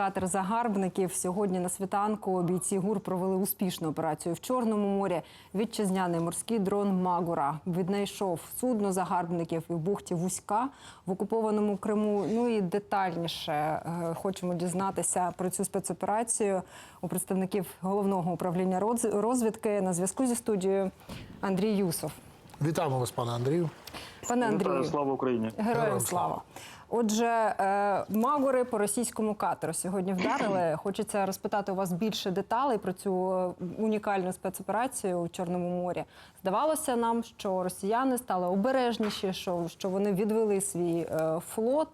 катер загарбників. Сьогодні на світанку бійці ГУР провели успішну операцію в Чорному морі. Вітчизняний морський дрон Магура віднайшов судно загарбників і в бухті Вузька в окупованому Криму. Ну і детальніше е, хочемо дізнатися про цю спецоперацію у представників головного управління розвідки на зв'язку зі студією Андрій Юсов. Вітаємо вас, пане Андрію. Пане Андрію, слава Україні. Героям слава. Отже, е, магори по російському катеру сьогодні вдарили. Хочеться розпитати у вас більше деталей про цю е, унікальну спецоперацію у Чорному морі. Здавалося нам, що росіяни стали обережніші, що, що вони відвели свій е, флот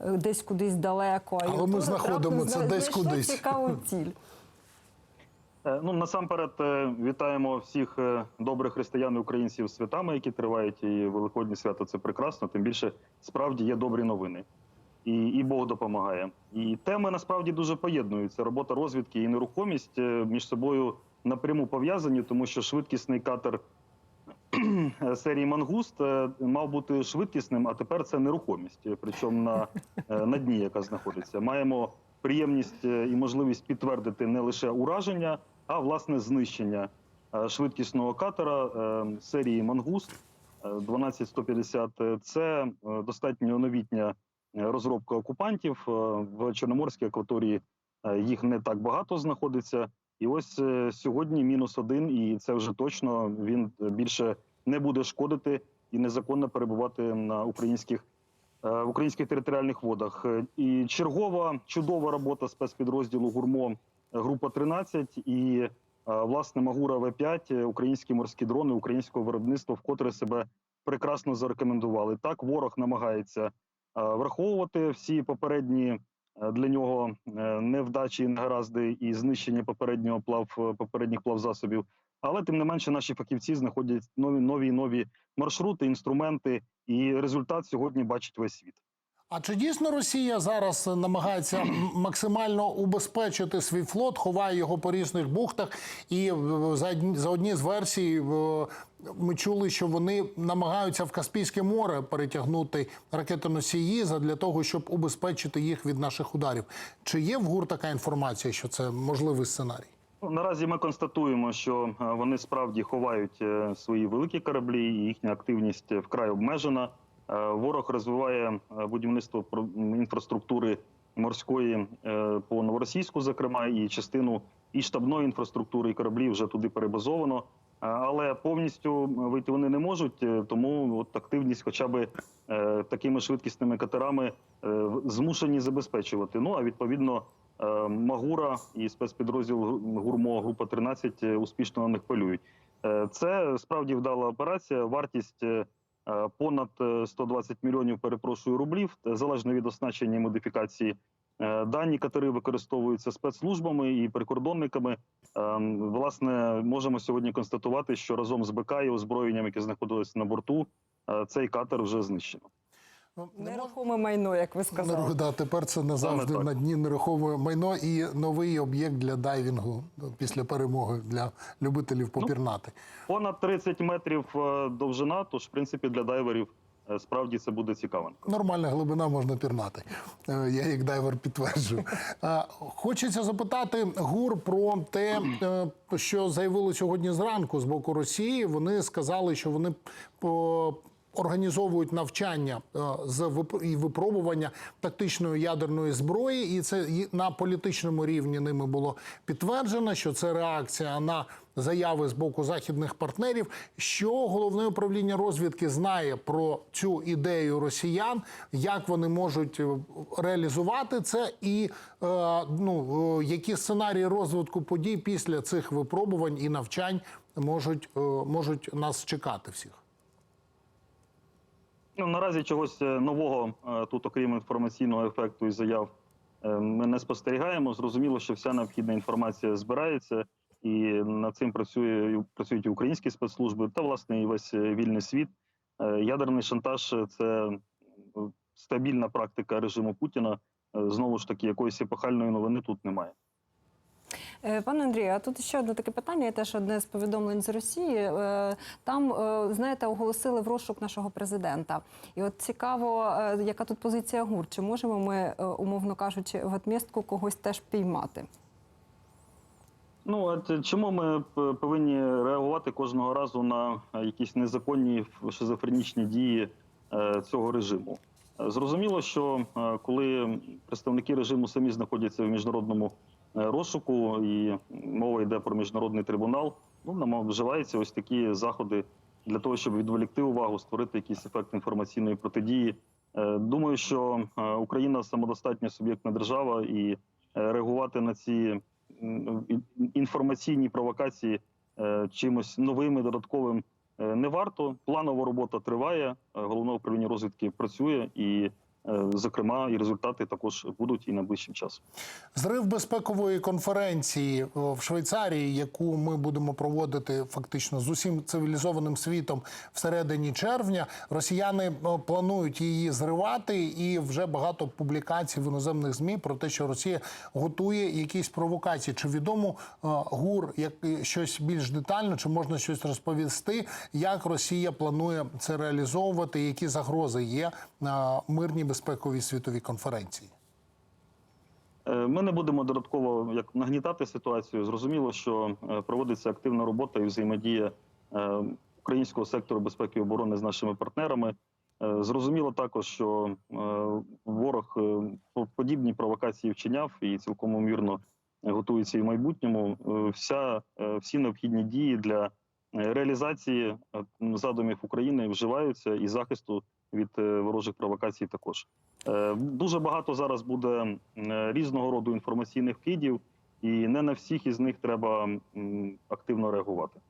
десь кудись далеко. Але ми знаходимо це десь кудись. цікаву ціль. Е, Ну насамперед е, вітаємо всіх е, добрих християн і українців святами, які тривають. І Великодні свято це прекрасно. Тим більше справді є добрі новини. І, і Бог допомагає. І теми насправді дуже поєднуються. Робота розвідки і нерухомість між собою напряму пов'язані, тому що швидкісний катер серії Мангуст мав бути швидкісним, а тепер це нерухомість, причому на, на дні, яка знаходиться. Маємо приємність і можливість підтвердити не лише ураження, а власне знищення е, швидкісного катера е, серії Мангуст е, 12150. Е, Це достатньо новітня розробка окупантів в Чорноморській акваторії. Їх не так багато знаходиться. І ось сьогодні мінус один, і це вже точно він більше не буде шкодити і незаконно перебувати на українських в українських територіальних водах. І чергова чудова робота спецпідрозділу Гурмо група 13 і е, власне Магура В5, е, українські морські дрони українського виробництва, вкотре себе прекрасно зарекомендували. Так, ворог намагається е, враховувати всі попередні для нього невдачі, негаразди і знищення попереднього плав попередніх плавзасобів. Але тим не менше, наші фахівці знаходять нові нові нові маршрути, інструменти, і результат сьогодні бачить весь світ. А чи дійсно Росія зараз намагається максимально убезпечити свій флот, ховає його по різних бухтах? І е, за одні- з версій е, ми чули, що вони намагаються в Каспійське море перетягнути ракетоносії для того, щоб убезпечити їх від наших ударів. Чи є в ГУР така інформація, що це можливий сценарій? Ну, Наразі ми констатуємо, що е, вони справді ховають свої великі кораблі, і їхня активність вкрай обмежена. Е, Ворог розвиває е, будівництво інфраструктури морської е, по новоросійську, зокрема, і частину і штабної інфраструктури, і кораблів вже туди перебазовано. Але повністю вийти вони не можуть, тому от активність, хоча б такими швидкісними катерами, змушені забезпечувати. Ну а відповідно. Магура і спецпідрозділ Гу- Гурмо Група 13 е, успішно на них полюють. Це справді вдала операція. Вартість понад е, 120 мільйонів, перепрошую, рублів, е, залежно від оснащення і модифікації. Е, Дані катери використовуються спецслужбами і прикордонниками. Е, Власне, можемо сьогодні констатувати, що разом з БК і озброєнням, яке знаходилось на борту, е, цей катер вже знищено. Ну, не Нерухоме майно, як ви сказали. Ну, да, тепер це назавжди на дні нерухоме майно і новий об'єкт для дайвінгу ну, після перемоги для любителів попірнати. Понад 30 метрів е, довжина, тож, в принципі, для дайверів е, справді це буде цікаво. Нормальна глибина можна пірнати. Е, Я як дайвер підтверджую. Хочеться запитати ГУР про те, що заявили сьогодні зранку з боку Росії. Вони сказали, що вони по. Організовують навчання е, з і випробування тактичної ядерної зброї, і це на політичному рівні ними було підтверджено, що це реакція на заяви з боку західних партнерів. Що головне управління розвідки знає про цю ідею росіян, як вони можуть е, реалізувати це, і е, ну які сценарії розвитку подій після цих випробувань і навчань можуть, можуть нас чекати всіх. Ну, наразі чогось е, нового е, тут, окрім інформаційного ефекту і заяв, е, ми не спостерігаємо. Зрозуміло, що вся необхідна інформація збирається, і над цим працює працюють і українські спецслужби та власне і весь вільний світ. Ядерний шантаж це стабільна практика режиму Путіна. Знову ж таки, якоїсь епохальної новини тут немає. Е, Пане Андрію, а тут ще одне таке питання, і теж одне з повідомлень з Росії. Е, Там, е, знаєте, оголосили в розшук нашого президента. І от цікаво, яка тут позиція ГУР? Чи можемо ми, умовно кажучи, в отмістку когось теж піймати? Ну от чому ми повинні реагувати кожного разу на якісь незаконні шизофренічні дії цього режиму? Зрозуміло, що е, коли представники режиму самі знаходяться в міжнародному е, розшуку, і мова йде про міжнародний трибунал, ну нам вживаються ось такі заходи для того, щоб відволікти увагу, створити якийсь ефект інформаційної протидії. Е, Думаю, що Україна самодостатня суб'єктна держава і реагувати на ці інформаційні провокації чимось новим додатковим не варто. Планова робота триває. е, Головне управління розвідки працює, і, е, зокрема, і результати також будуть і найближчим часом. Зрив безпекової конференції в Швейцарії, яку ми будемо проводити фактично з усім цивілізованим світом всередині червня. Росіяни планують її зривати, і вже багато публікацій в іноземних змі про те, що Росія готує якісь провокації. Чи відомо гур як щось більш детально, чи можна щось розповісти, як Росія планує це реалізовувати, які загрози є на мирній безпековій світовій конференції? Е, Ми не будемо додатково як нагнітати ситуацію. Зрозуміло, що е, проводиться активна робота і взаємодія е, українського сектору безпеки і оборони з нашими партнерами. Зрозуміло також, що ворог подібні провокації вчиняв і цілком ймовірно готується і в майбутньому. Вся всі необхідні дії для реалізації задумів України вживаються і захисту від е, ворожих провокацій також. Е, Дуже багато зараз буде е, різного роду інформаційних фідів, і не на всіх із них треба активно реагувати.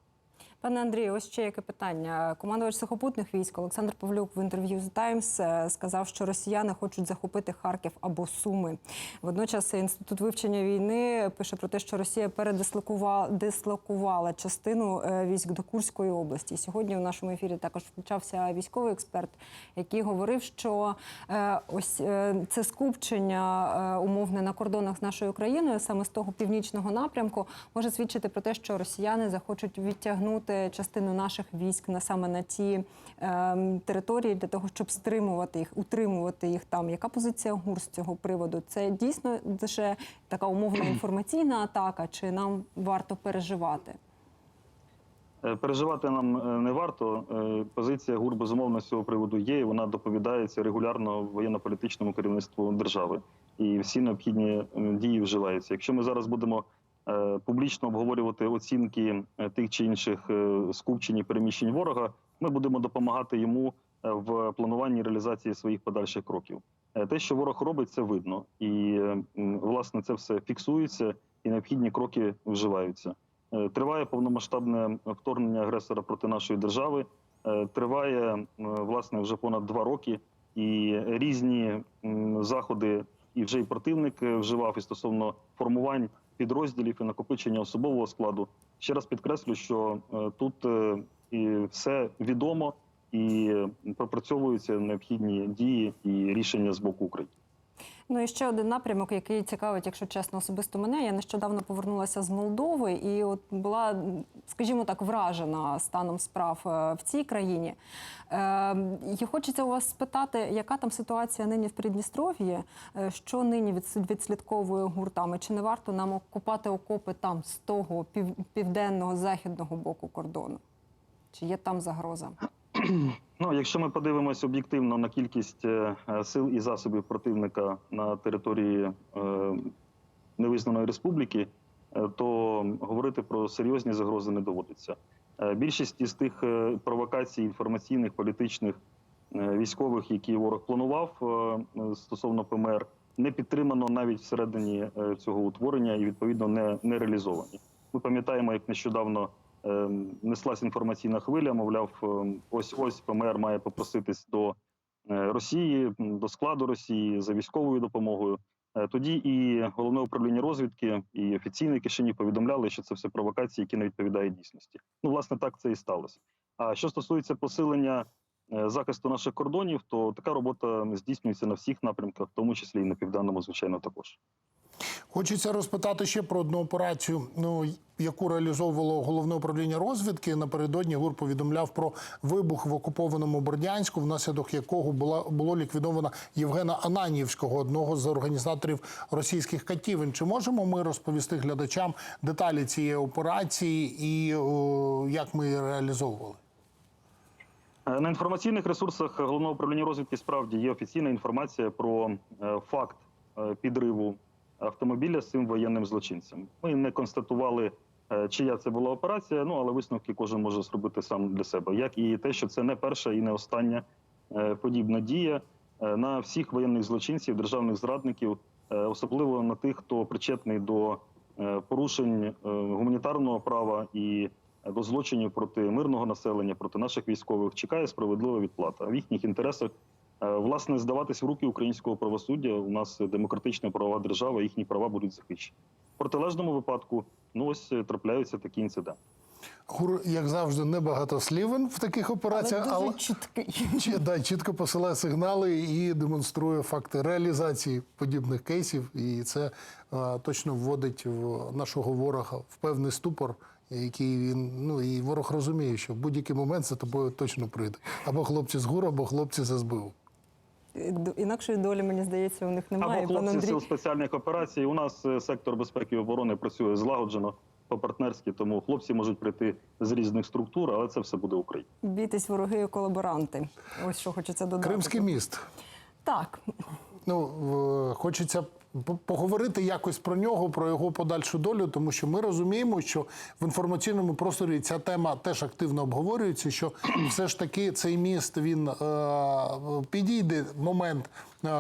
Пане Андрію, ось ще яке питання. Командувач сухопутних військ Олександр Павлюк в інтерв'ю з Таймс е, сказав, що росіяни хочуть захопити Харків або Суми. Водночас інститут вивчення війни пише про те, що Росія передислокувала дислокувала частину е, військ до Курської області. Сьогодні у нашому ефірі також включався військовий експерт, який говорив, що е, ось це скупчення умовне на кордонах з нашою країною, саме з того північного напрямку, може свідчити про те, що росіяни захочуть відтягнути частину наших військ на саме на ті е, території для того, щоб стримувати їх, утримувати їх там. Яка позиція ГУР з цього приводу? Це дійсно лише така умовна інформаційна атака, чи нам варто переживати? Е, Переживати нам е, не варто. Е, Позиція ГУР безумовно з цього приводу є. і Вона доповідається регулярно воєнно-політичному керівництву держави, і всі необхідні дії вживаються. Якщо ми зараз будемо публічно обговорювати оцінки е, тих чи інших е, скупчень і переміщень ворога, ми будемо допомагати йому е, в плануванні реалізації своїх подальших кроків. Е, Те, що ворог робить, це видно, і е, власне це все фіксується, і необхідні кроки вживаються. Е, Триває повномасштабне вторгнення агресора проти нашої держави. Е, Триває е, власне вже понад два роки, і різні заходи, і вже і противник е, вживав і стосовно формувань підрозділів і накопичення особового складу. Ще раз підкреслю, що е, тут е, і все відомо і пропрацьовуються необхідні дії і рішення з боку України. Ну і ще один напрямок, який цікавить, якщо чесно, особисто мене. Я нещодавно повернулася з Молдови і от була, скажімо так, вражена станом справ е, в цій країні. Е, І хочеться у вас спитати, яка там ситуація нині в Придністров'ї, Е, що нині відслідковує гуртами? Чи не варто нам окупати окопи там з того пів- південного західного боку кордону? Чи є там загроза? Ну, якщо ми подивимося об'єктивно на кількість е, е, сил і засобів противника на території е, невизнаної республіки, то говорити про серйозні загрози не доводиться. Більшість із тих провокацій інформаційних, політичних, військових, які ворог планував стосовно ПМР, не підтримано навіть всередині цього утворення і відповідно не, не реалізовані. Ми пам'ятаємо, як нещодавно неслась інформаційна хвиля. Мовляв, е, ось ось ПМР має попроситись до е, Росії, до складу Росії за військовою допомогою. Е, Тоді і головне управління розвідки, і офіційні кишені повідомляли, що це все провокації, які не відповідають дійсності. Ну, власне, так це і сталося. А що стосується посилення е, захисту наших кордонів, то така робота здійснюється на всіх напрямках, в тому числі і на південному, звичайно, також. Хочеться розпитати ще про одну операцію, ну яку реалізовувало головне управління розвідки. Напередодні ГУР повідомляв про вибух в окупованому Бердянську, внаслідок якого була було ліквідовано Євгена Ананівського, одного з організаторів російських катівень. Чи можемо ми розповісти глядачам деталі цієї операції і о, як ми її реалізовували? На інформаційних ресурсах головного управління розвідки справді є офіційна інформація про е, факт е, підриву автомобіля з цим воєнним злочинцем. Ми не констатували, е, чия це була операція. Ну але висновки кожен може зробити сам для себе. Як і те, що це не перша і не остання е, подібна дія е, на всіх воєнних злочинців, державних зрадників, особливо на тих, хто причетний до порушень гуманітарного права і до злочинів проти мирного населення, проти наших військових, чекає справедлива відплата. В їхніх інтересах власне здаватись в руки українського правосуддя. У нас демократична правова держава, їхні права будуть захищені. В протилежному випадку, ну ось е, трапляються такі інциденти. ГУР, як завжди, небагатослівен в таких Але операціях, дуже але, чіткий. Чи- да, чітко посилає сигнали і демонструє факти реалізації подібних кейсів. І це е, точно вводить в нашого ворога в певний ступор, який він ну і ворог розуміє, що в будь-який момент за тобою точно прийде. Або хлопці з ГУР, або хлопці з СБУ. Інакшої долі, мені здається, у них немає. Або хлопці Андрій, сил спеціальних операцій. У нас е, сектор безпеки і оборони працює злагоджено по-партнерськи, тому хлопці можуть прийти з різних структур, але це все буде Україна. бійтесь вороги і колаборанти. Ось що хочеться додати. Кримський міст. Так, Ну хочеться поговорити якось про нього, про його подальшу долю, тому що ми розуміємо, що в інформаційному просторі ця тема теж активно обговорюється. Що все ж таки цей міст він е, підійде момент,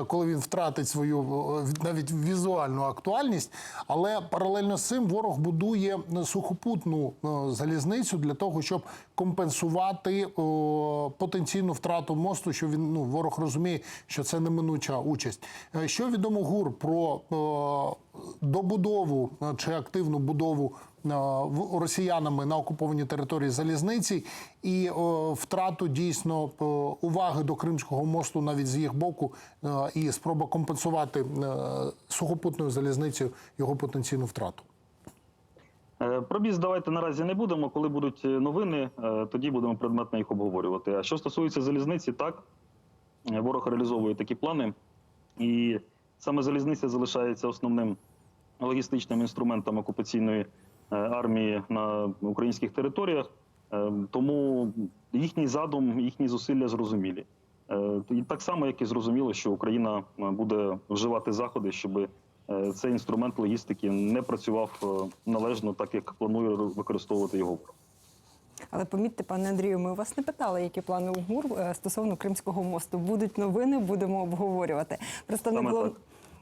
коли він втратить свою е, навіть візуальну актуальність, але паралельно з цим ворог будує сухопутну е, залізницю для того, щоб компенсувати е, потенційну втрату мосту, що він ну ворог розуміє, що це неминуча участь. Е, Що відомо ГУР про е, добудову е, чи активну будову е, росіянами на окупованій території залізниці і втрату дійсно уваги до Кримського мосту навіть з їх боку, е, і спроба компенсувати е, сухопутною залізницею його потенційну втрату. Е, Про біз давайте наразі не будемо. Коли будуть новини, тоді будемо предметно їх обговорювати. А що стосується залізниці, так ворог реалізовує такі плани, і саме залізниця залишається основним логістичним інструментом окупаційної армії на українських територіях. Е, Тому їхній задум, їхні зусилля зрозумілі. Е, І так само, як і зрозуміло, що Україна е, буде вживати заходи, щоб е, цей інструмент логістики не працював е, належно, так як планує використовувати його ворог. але помітьте, пане Андрію, ми у вас не питали, які плани у ГУР е, стосовно Кримського мосту. Будуть новини, будемо обговорювати. Представник.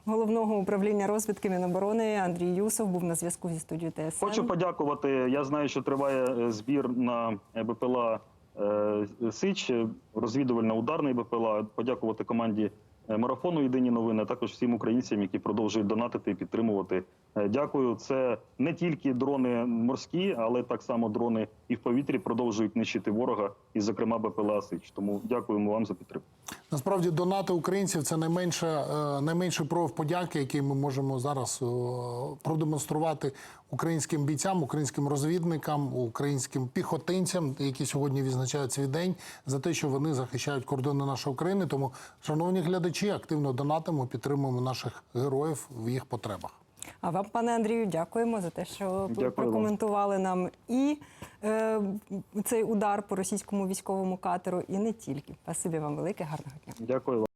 Головного управління розвідки Міноборони Андрій Юсов був на зв'язку зі студією ТСН. Хочу подякувати. Я знаю, що триває е, збір на е, БПЛА е, Сич, е, розвідувально-ударний БПЛА. Подякувати команді марафону Єдині новини, а також всім українцям, які продовжують донатити і підтримувати. Дякую. Це не тільки дрони морські, але так само дрони і в повітрі продовжують нищити ворога, і, зокрема, БПЛА Сич. Тому дякуємо вам за підтримку. Насправді донати українців це найменше, е, найменший прояв подяки, який ми можемо зараз е, продемонструвати українським бійцям, українським розвідникам, українським піхотинцям, які сьогодні відзначають свій день, за те, що вони захищають кордони нашої України. Тому, шановні глядачі, активно донатимо, підтримуємо наших героїв в їх потребах. А вам, пане Андрію, дякуємо за те, що Дякую прокоментували вам. нам і е, цей удар по російському військовому катеру, і не тільки. Спасибі вам велике, гарного дня. Дякую вам.